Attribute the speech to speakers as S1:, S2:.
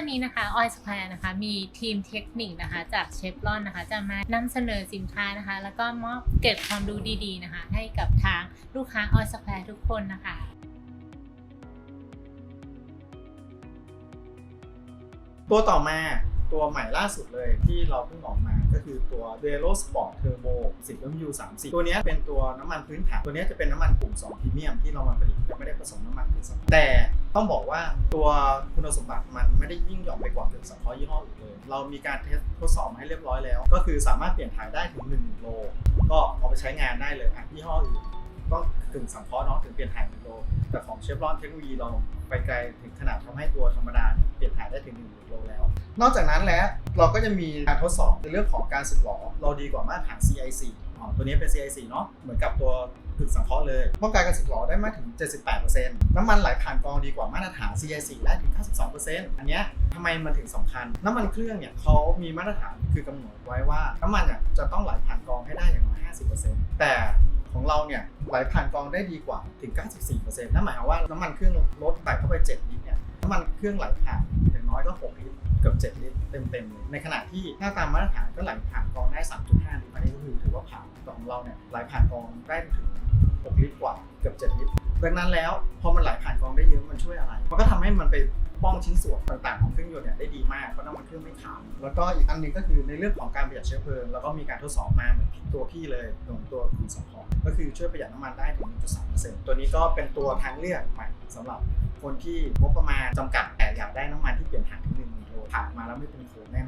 S1: วันนี้นะคะออยสแควร์นะคะมีทีมเทคนิคนะคะจากเชฟรอนนะคะจะมานำเสนอสินค้านะคะ แล้วก็มอบเก็บความรู้ดีๆนะคะ ให้กับทางลูกค้าออยสแควร์ทุกคนนะคะ
S2: ตัวต่อมาตัวใหม่ล่าสุดเลยที่เราเพิ่งออกมาก็คือตัว v e l o Sport Turbo 10 MU 30 ตัวนี้เป็นตัวน้ำมันพื้นฐาน ตัวนี้จะเป็นน้ำมันกลุ่ม2พรีเมียมที่เรามาผลิตจะไม่ได้ผสมน้ำมันกลุ่มสองแต่ต้องบอกว่าตัวคุณสมบัติมันไม่ได้ยิ่งหย่อนไปกว่าถึงสังเคราะห์ยี่ห้ออื่นเลย เรามีการเทสทดสอบให้เรียบร้อยแล้ว ก็คือสามารถเปลี่ยนถ่ายได้ถึง1โลก็เอาไปใช้งานได้เลยอะยี่ห้ออื่นก็ถึงสังเคราะห์เนาะถึงเปลี่ยนถ่าย1โล แต่ของเชฟรอนเทคโนโลยีเราไปไกลถึงขนาดทำให้ตัวธรรมดาเนี่ยเปลี่ยนถ่ายได้ถึง1โลแล้ว นอกจากนั้นแล้ว เราก็จะมีการทดสอบในเรื่องของการสึกหรอเราดีกว่ามาตรฐาน CIC อ๋อตัวนี้เป็น CIC เนาะเหมือนกับตัวกึ่งสังเคราะห์เลยป้องกันการสึกหรอได้มากถึง 78%น้ำมันไหลผ่านกองดีกว่ามาตรฐาน CIC ได้ถึง 92%อันเนี้ยทำไมมันถึงสำคัญ น้ำมันเครื่องเนี่ยเขามีมาตรฐานคือกำหนดไว้ว่าน้ำมันเนี่ยจะต้องไหลผ่านกองให้ได้อย่างน้อย50%แต่ของเราเนี่ยไหลผ่านกองได้ดีกว่าถึง 94%นั่นหมายความว่าน้ำมันเครื่องลดไต่เข้าไป 7 ลิตรเนี่ยน้ำมันเครื่องไหลผ่านอย่างน้อยก็ 6 ลิตร เกือบ7ลิตรเต็มๆเลยในขณะที่ถ้าตามมาตรฐานก็ไหลผ่านกองได้ 3.5ลิตรอันนี้ก็คือถือว่าผ่านแต่ของเราเนี่ยไหลผ่านกองได้ถึง 6 ลิตรกว่าเกือบ 7 ลิตรดังนั้นแล้วพอมันไหลผ่านกองได้เยอะมันช่วยอะไร มันก็ทำให้มันไปป้องชิ้นส่วนต่างๆของเครื่องยนต์เนี่ยได้ดีมากเพราะน้ำมันเครื่องไม่ขาวแล้วก็อีกอันหนึงก็คือในเรื่องของการประหยัดเชื้อเพลิงแล้วก็มีการทดสอบมาเหมือนตัวพี่เลยตรงตัวคุณสองของก็คือช่วยประหยัดน้ำมันได้ถึง1.3%ตัวนี้ก็เป็นตัวทางเลือกใหม่สำหรับคนที่งบประมาณจำกัดแต่อยากได้ แล้วไม่เป็นโคลนแน่น